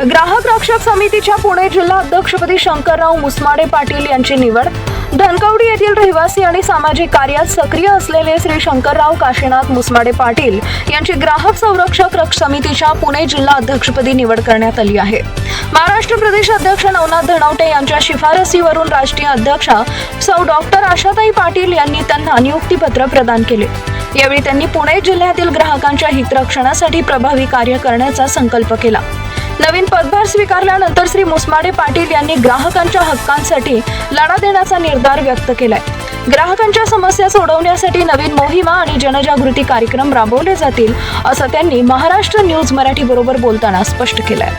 ग्राहक रक्षक समितीच्या पुणे जिल्हा अध्यक्षपदी शंकरराव मुसमाडे पाटील यांची निवड. धनकवडी येथील रहिवासी आणि सामाजिक कार्यात सक्रिय असलेले श्री शंकरराव काशीनाथ मुसमाडे पाटील यांची ग्राहक संरक्षक रक्ष समितीच्या पुणे जिल्हा अध्यक्षपदी निवड करण्यात आली आहे. महाराष्ट्र प्रदेश अध्यक्ष नवनाथ धनवटे यांच्या शिफारसीवरून राष्ट्रीय अध्यक्षा सौ डॉक्टर आशाताई पाटील यांनी त्यांना नियुक्तीपत्र प्रदान केले. यावेळी त्यांनी पुणे जिल्ह्यातील ग्राहकांच्या हितरक्षणासाठी प्रभावी कार्य करण्याचा संकल्प केला. नवीन पदभार स्वीकारल्यानंतर श्री मुसमाडे पाटील यांनी ग्राहकांच्या हक्कांसाठी लढा देण्याचा निर्धार व्यक्त केलाय. ग्राहकांच्या समस्या सोडवण्यासाठी नवीन मोहिमा आणि जनजागृती कार्यक्रम राबवले जातील असं त्यांनी महाराष्ट्र न्यूज मराठी बरोबर बोलताना स्पष्ट केलंय.